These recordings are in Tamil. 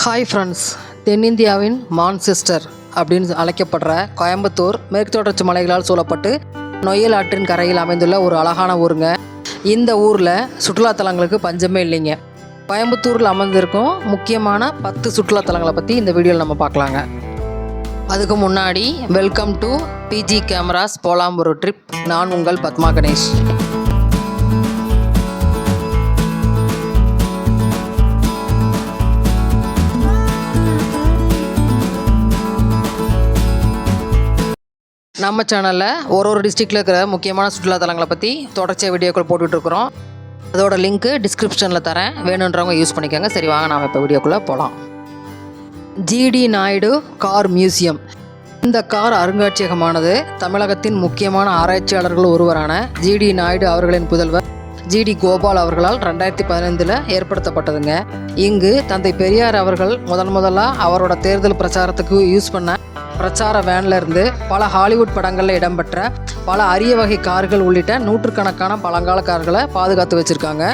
ஹாய் ஃப்ரெண்ட்ஸ் தென்னிந்தியாவின் மான்செஸ்டர் அப்படின்னு அழைக்கப்படுற கோயம்புத்தூர் மேற்கு தொடர்ச்சி மலைகளால் சூழப்பட்டு நொயல் ஆற்றின் கரையில் அமைந்துள்ள ஒரு அழகான ஊருங்க. இந்த ஊரில் சுற்றுலாத்தலங்களுக்கு பஞ்சமே இல்லைங்க. கோயம்புத்தூரில் அமர்ந்திருக்கும் முக்கியமான பத்து சுற்றுலாத்தலங்களை பற்றி இந்த வீடியோவில் நம்ம பார்க்கலாங்க. அதுக்கு முன்னாடி வெல்கம் டு பிஜி கேமராஸ் போலாம் ஒரு ட்ரிப் நான் உங்கள் பத்மா கணேஷ். நம்ம சேனலில் ஒரு ஒரு டிஸ்ட்ரிக்டில் இருக்கிற முக்கியமான சுற்றுலாத்தலங்களை பற்றி தொடர்ச்சியாக வீடியோக்கள் போட்டுட்ருக்குறோம். அதோட லிங்க்கு டிஸ்கிரிப்ஷனில் தரேன். வேணுன்றவங்க யூஸ் பண்ணிக்கோங்க. சரி வாங்க நாம் இப்போ வீடியோக்குள்ளே போகலாம் ஜிடி நாயுடு கார் மியூசியம். இந்த கார் அருங்காட்சியகமானது தமிழகத்தின் முக்கியமான ஆராய்ச்சியாளர்கள் ஒருவரான ஜிடி நாயுடு அவர்களின் புதல்வர் ஜிடி கோபால் அவர்களால் ரெண்டாயிரத்தி பதினைந்தில் ஏற்படுத்தப்பட்டதுங்க. இங்கு தந்தை பெரியார் அவர்கள் முதன் முதலாக அவரோட தேர்தல் பிரச்சாரத்துக்கு யூஸ் பண்ண பிரச்சார வேனில் இருந்து பல ஹாலிவுட் படங்களில் இடம்பெற்ற பல அரிய வகை கார்கள் உள்ளிட்ட நூற்றுக்கணக்கான பழங்கால கார்களை பாதுகாத்து வச்சுருக்காங்க.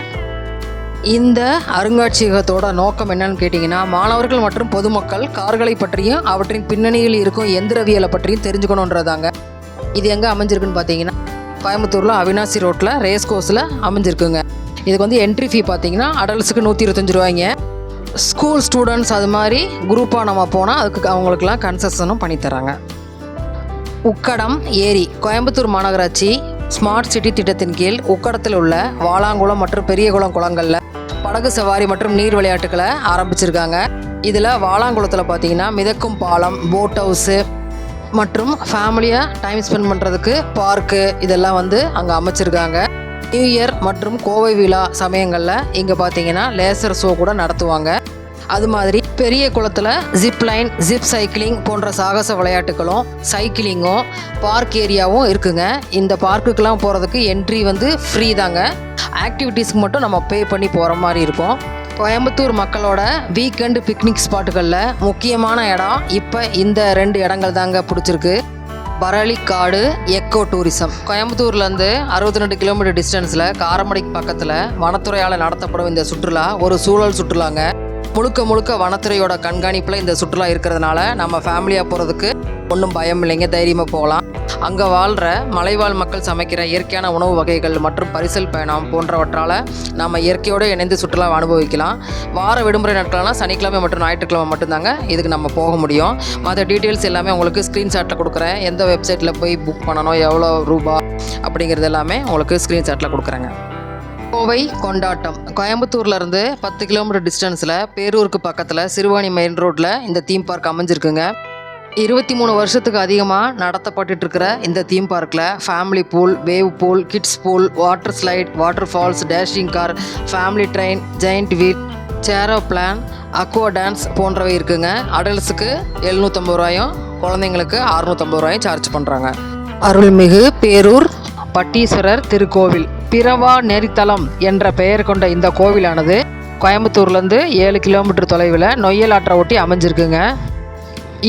இந்த அருங்காட்சியகத்தோட நோக்கம் என்னன்னு கேட்டிங்கன்னா மாணவர்கள் மற்றும் பொதுமக்கள் கார்களை பற்றியும் அவற்றின் பின்னணியில் இருக்கும் எந்திரவியலை பற்றியும் தெரிஞ்சுக்கணுன்றதாங்க. இது எங்கே அமைஞ்சிருக்குன்னு பார்த்தீங்கன்னா கோயம்புத்தூரில் அவினாசி ரோட்டில் ரேஸ் கோர்ஸில் அமைஞ்சிருக்குங்க. இதுக்கு வந்து என்ட்ரி ஃபீ பார்த்தீங்கன்னா அடல்ட்ஸுக்கு நூற்றி இருபத்தஞ்சி ரூபாய்ங்க. ஸ்கூல் ஸ்டூடெண்ட்ஸ் அது மாதிரி குரூப்பாக நம்ம போனால் அதுக்கு அவங்களுக்குலாம் கன்செஷனும் பண்ணித்தராங்க உக்கடம் ஏரி கோயம்புத்தூர் மாநகராட்சி ஸ்மார்ட் சிட்டி திட்டத்தின் கீழ் உக்கடத்தில் உள்ள வாலாங்குளம் மற்றும் பெரியகுளம் குளங்களில் படகு சவாரி மற்றும் நீர் விளையாட்டுகளை ஆரம்பிச்சிருக்காங்க. இதில் வாலாங்குளத்தில் பார்த்தீங்கன்னா மிதக்கும் பாலம் போட் ஹவுஸு மற்றும் ஃபேமிலியாக டைம் ஸ்பெண்ட் பண்ணுறதுக்கு பார்க்கு இதெல்லாம் வந்து அங்கே அமைச்சிருக்காங்க. நியூ இயர் மற்றும் கோவை விழா சமயங்களில் இங்கே பார்த்தீங்கன்னா லேசர் ஷோ கூட நடத்துவாங்க. அது மாதிரி பெரிய குளத்தில் ஜிப் லைன் ஜிப் சைக்கிளிங் போன்ற சாகச விளையாட்டுகளும் சைக்கிளிங்கும் பார்க் ஏரியாவும் இருக்குங்க. இந்த பார்க்குக்கெலாம் போகிறதுக்கு என்ட்ரி வந்து ஃப்ரீ தாங்க. ஆக்டிவிட்டீஸ்க்கு மட்டும் நம்ம பே பண்ணி போகிற மாதிரி இருக்கும். கோயம்புத்தூர் மக்களோட வீக்கெண்டு பிக்னிக் ஸ்பாட்டுகளில் முக்கியமான இடம் இப்போ இந்த ரெண்டு இடங்கள் தாங்க பிடிச்சிருக்கு. பரளிக்காடு எக்கோ டூரிசம் கோயம்புத்தூர்லேருந்து அறுபத்தி ரெண்டு கிலோமீட்டர் டிஸ்டன்ஸில் காரமடைக்கு பக்கத்தில் வனத்துறையால் நடத்தப்படும் இந்த சுற்றுலா ஒரு சூழல் சுற்றுலாங்க. முழுக்க முழுக்க வனத்துறையோட கண்காணிப்பில் இந்த சுற்றுலா இருக்கிறதுனால நம்ம ஃபேமிலியாக போகிறதுக்கு ஒன்றும் பயம் இல்லைங்க தைரியமாக போகலாம். அங்கே வாழ்கிற மலைவாழ் மக்கள் சமைக்கிற இயற்கையான உணவு வகைகள் மற்றும் பரிசல் பயணம் போன்றவற்றால் நம்ம இயற்கையோடு இணைந்து சுற்றுலாவை அனுபவிக்கலாம். வார விடுமுறை நாட்கள்லாம் சனிக்கிழமை மற்றும் ஞாயிற்றுக்கிழமை மட்டும்தாங்க இதுக்கு நம்ம போக முடியும். மற்ற டீட்டெயில்ஸ் எல்லாமே உங்களுக்கு ஸ்க்ரீன்ஷாட்டில் கொடுக்குறேன். எந்த வெப்சைட்டில் போய் புக் பண்ணணும் எவ்வளோ ரூபா அப்படிங்கிறது எல்லாமே உங்களுக்கு ஸ்க்ரீன்ஷாட்டில் கொடுக்குறேங்க. கோவை கொண்டாட்டம். கோயம்புத்தூர்லேருந்து பத்து கிலோமீட்டர் டிஸ்டன்ஸில் பேரூருக்கு பக்கத்தில் சிறுவாணி மெயின் ரோட்டில் இந்த தீம் பார்க் அமைஞ்சிருக்குங்க. இருபத்தி மூணு வருஷத்துக்கு அதிகமாக நடத்தப்பட்டு இருக்கிற இந்த தீம் பார்க்கில் family pool wave pool kids pool water slide waterfalls dashing car family train giant wheel சேரோ பிளான் அக்வா டான்ஸ் போன்றவை இருக்குங்க. அடல்ட்ஸுக்கு எழுநூற்றம்பது ரூபாயும் குழந்தைங்களுக்கு அறுநூற்றம்பது ரூபாயும் சார்ஜ் பண்ணுறாங்க அருள்மிகு பேரூர் பட்டீஸ்வரர் திருக்கோவில் பிறவா நெறித்தலம் என்ற பெயர் கொண்ட இந்த கோவிலானது கோயம்புத்தூர்லேருந்து ஏழு கிலோமீட்டர் தொலைவில் நொய்யல் ஆற்றை ஒட்டி அமைஞ்சிருக்குங்க.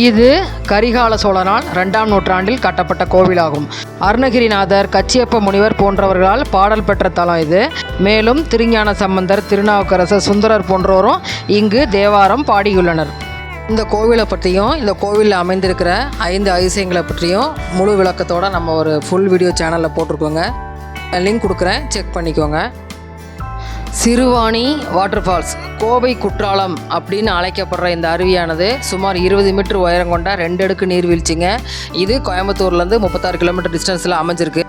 இது கரிகால சோழனால் ரெண்டாம் நூற்றாண்டில் கட்டப்பட்ட கோவிலாகும். அருணகிரிநாதர் கச்சியப்ப முனிவர் போன்றவர்களால் பாடல் பெற்ற தலம் இது. மேலும் திருஞான சம்பந்தர் திருநாவுக்கரசர் சுந்தரர் போன்றோரும் இங்கு தேவாரம் பாடியுள்ளனர். இந்த கோவிலை பற்றியும் இந்த கோவிலில் அமைந்திருக்கிற ஐந்து அதிசயங்களை பற்றியும் முழு விளக்கத்தோட நம்ம ஒரு ஃபுல் வீடியோ சேனலில் போட்டிருக்கோங்க. லிங்க் கொடுக்குறேன் செக் பண்ணிக்கோங்க. சிறுவாணி வாட்டர் ஃபால்ஸ் கோவை குற்றாலம் அப்படின்னு அழைக்கப்படுற இந்த அருவியானது சுமார் இருபது மீட்டர் உயரம் கொண்ட ரெண்டு அடுக்கு நீர்வீழ்ச்சிங்க இது கோயம்புத்தூர்லேருந்து முப்பத்தாறு கிலோமீட்டர் டிஸ்டன்ஸில் அமைஞ்சிருக்கு.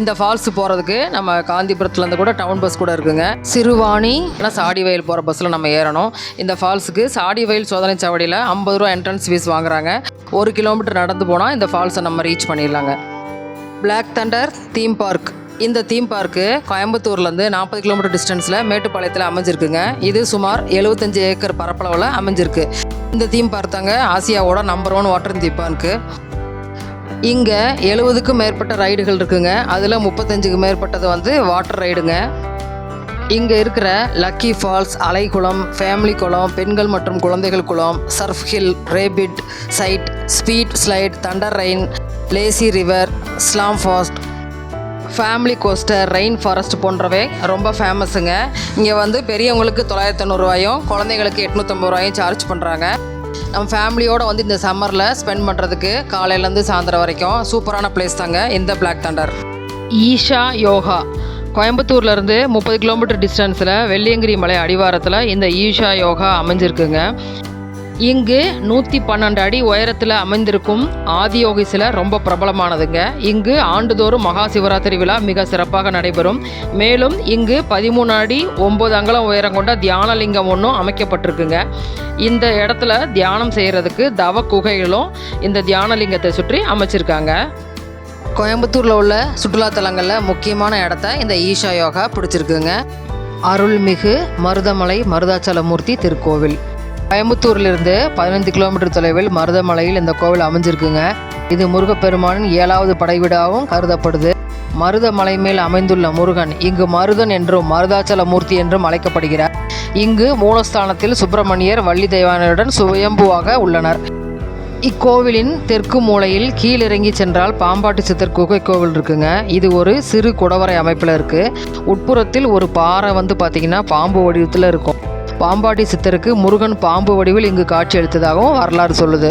இந்த ஃபால்ஸ் போகிறதுக்கு நம்ம காந்திபுரத்துலேருந்து கூட டவுன் பஸ் கூட இருக்குங்க. சிறுவாணி ஆனால் சாடி வயல் போகிற பஸ்ஸில் நம்ம ஏறணும். இந்த ஃபால்ஸுக்கு சாடி வயல் சோதனை சாவடியில் ஐம்பது ரூபா என்ட்ரன்ஸ் ஃபீஸ் வாங்குறாங்க. ஒரு கிலோமீட்டர் நடந்து போனால் இந்த ஃபால்ஸை நம்ம ரீச் பண்ணிடலாங்க. பிளாக் தண்டர் தீம் பார்க் இந்த தீம் பார்க்கு கோயம்புத்தூர்லேருந்து நாற்பது கிலோமீட்டர் டிஸ்டன்ஸில் மேட்டுப்பாளையத்தில் அமைஞ்சிருக்குங்க. இது சுமார் எழுபத்தஞ்சு ஏக்கர் பரப்பளவில் அமைஞ்சிருக்கு. இந்த தீம் பார்த்தாங்க ஆசியாவோட number one water theme park இங்கே எழுபதுக்கும் மேற்பட்ட ரைடுகள் இருக்குங்க. அதில் முப்பத்தஞ்சுக்கு மேற்பட்டது வந்து வாட்டர் ரைடுங்க. இங்கே இருக்கிற லக்கி ஃபால்ஸ் அலைகுளம் ஃபேமிலி குளம் பெண்கள் மற்றும் குழந்தைகள் குளம் surf hill rapid side speed slide thunder rain lazy river slam fast family coaster rainforest போன்றவை ரொம்ப ஃபேமஸுங்க இங்கே வந்து பெரியவங்களுக்கு தொள்ளாயிரத்தி தொண்ணூறுரூவாயும் குழந்தைங்களுக்கு எட்நூற்றம்பது ரூபாயும் சார்ஜ் பண்ணுறாங்க நம்ம ஃபேமிலியோடு வந்து இந்த சம்மரில் ஸ்பெண்ட் பண்ணுறதுக்கு காலையிலேருந்து சாயந்தரம் வரைக்கும் சூப்பரான பிளேஸ் தாங்க இந்த பிளாக் தண்டர் ஈஷா யோகா. கோயம்புத்தூர்லேருந்து முப்பது கிலோமீட்டர் டிஸ்டன்ஸில் வெள்ளியங்கிரி மலை அடிவாரத்தில் இந்த ஈஷா யோகா அமைஞ்சிருக்குங்க. இங்கு நூற்றி பன்னெண்டு அடி உயரத்தில் அமைந்திருக்கும் ஆதியோகி சிலை ரொம்ப பிரபலமானதுங்க. இங்கு ஆண்டுதோறும் மகா சிவராத்திரி விழா மிக சிறப்பாக நடைபெறும். மேலும் இங்கு பதிமூணு அடி ஒம்பது அங்குலம் உயரம் கொண்ட தியானலிங்கம் ஒன்றும் அமைக்கப்பட்டிருக்குங்க. இந்த இடத்துல தியானம் செய்கிறதுக்கு தவ குகைகளும் இந்த தியானலிங்கத்தை சுற்றி அமைச்சிருக்காங்க. கோயம்புத்தூரில் உள்ள சுற்றுலாத்தலங்களில் முக்கியமான இடத்த இந்த ஈஷா யோகா பிடிச்சிருக்குங்க. அருள்மிகு மருதமலை மருதாச்சலமூர்த்தி திருக்கோவில். கோயம்புத்தூர்லேருந்து பதினைந்து கிலோமீட்டர் தொலைவில் மருதமலையில் இந்த கோவில் அமைஞ்சிருக்குங்க. இது முருகப்பெருமானின் ஏழாவது படைவீடாகவும் கருதப்படுது. மருதமலை மேல் அமைந்துள்ள முருகன் இங்கு மருதன் என்றும் மருதாச்சல மூர்த்தி என்றும் அழைக்கப்படுகிறார். இங்கு மூலஸ்தானத்தில் சுப்பிரமணியர் வள்ளி தெய்வானையுடன் சுயம்புவாக உள்ளனர். இக்கோவிலின் தெற்கு மூலையில் கீழிறங்கி சென்றால் பாம்பாட்டி சித்தர் குகை கோவில் இருக்குங்க. இது ஒரு சிறு குடவரை அமைப்பில் இருக்குது உட்புறத்தில் ஒரு பாறை வந்து பார்த்திங்கன்னா பாம்பு வடிவத்தில் இருக்கும். பாம்பாட்டி சித்தருக்கு முருகன் பாம்பு வடிவில் இங்கு காட்சியளித்ததாகவும் வரலாறு சொல்லுது.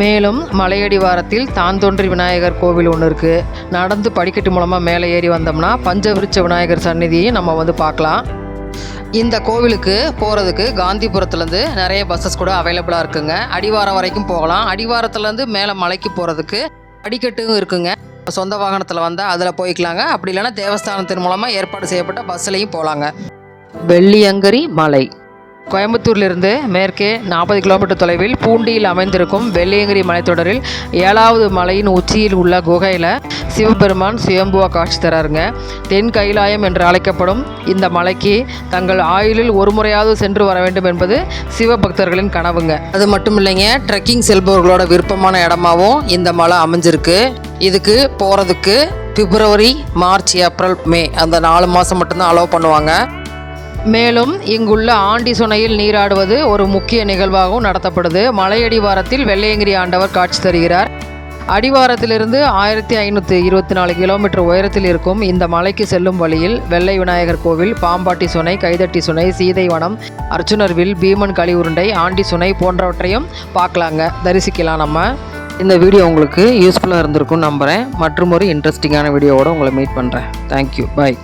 மேலும் மலையடிவாரத்தில் தான் தோன்றி விநாயகர் கோவில் ஒன்று இருக்குது நடந்து படிக்கட்டு மூலமாக மேலே ஏறி வந்தோம்னா பஞ்சவிருட்ச விநாயகர் சந்நிதியையும் நம்ம வந்து பார்க்கலாம். இந்த கோவிலுக்கு போகிறதுக்கு காந்திபுரத்துலேருந்து நிறைய பஸ்ஸஸ் கூட அவைலபிளாக இருக்குங்க. அடிவாரம் வரைக்கும் போகலாம். அடிவாரத்துலேருந்து மேலே மலைக்கு போகிறதுக்கு படிக்கட்டும் இருக்குங்க. சொந்த வாகனத்தில் வந்தால் அதில் போய்க்கலாங்க. அப்படி இல்லைன்னா தேவஸ்தானத்தின் மூலமாக ஏற்பாடு செய்யப்பட்ட பஸ்ஸுலையும் போகலாங்க வெள்ளியங்கரி மலை. கோயம்புத்தூரிலிருந்து மேற்கே நாற்பது கிலோமீட்டர் தொலைவில் பூண்டியில் அமைந்திருக்கும் வெள்ளியங்கிரி மலைத்தொடரில் ஏழாவது மலையின் உச்சியில் உள்ள குகையில் சிவபெருமான் சுயம்புவா காட்சி தராருங்க. தென் கைலாயம் என்று அழைக்கப்படும் இந்த மலைக்கு தங்கள் ஆயுளில் ஒரு முறையாவது சென்று வர வேண்டும் என்பது சிவபக்தர்களின் கனவுங்க. அது மட்டும் இல்லைங்க ட்ரெக்கிங் செல்பவர்களோட விருப்பமான இடமாவும் இந்த மலை அமைஞ்சிருக்கு. இதுக்கு போகிறதுக்கு பிப்ரவரி மார்ச் ஏப்ரல் மே அந்த நாலு மாதம் மட்டும்தான் அலோவ் பண்ணுவாங்க. மேலும் இங்குள்ள ஆண்டி சுனையில் நீராடுவது ஒரு முக்கிய நிகழ்வாகவும் நடத்தப்படுது. மலையடிவாரத்தில் வெள்ளையங்கிரி ஆண்டவர் காட்சி தருகிறார். அடிவாரத்திலிருந்து ஆயிரத்தி ஐநூற்றி இருபத்தி நாலு கிலோமீட்டர் உயரத்தில் இருக்கும் இந்த மலைக்கு செல்லும் வழியில் வெள்ளை விநாயகர் கோவில் பாம்பாட்டி சுனை கைதட்டி சுனை சீதைவனம் அர்ச்சுனர்வில் பீமன் களி உருண்டை ஆண்டி சுனை போன்றவற்றையும் பார்க்கலாங்க. தரிசிக்கலாம் நம்ம. இந்த வீடியோ உங்களுக்கு யூஸ்ஃபுல்லாக இருந்திருக்கும்னு நம்புகிறேன் மற்றும் ஒரு இன்ட்ரெஸ்டிங்கான வீடியோவோடு உங்களை மீட் பண்ணுறேன் தேங்க்யூ பாய்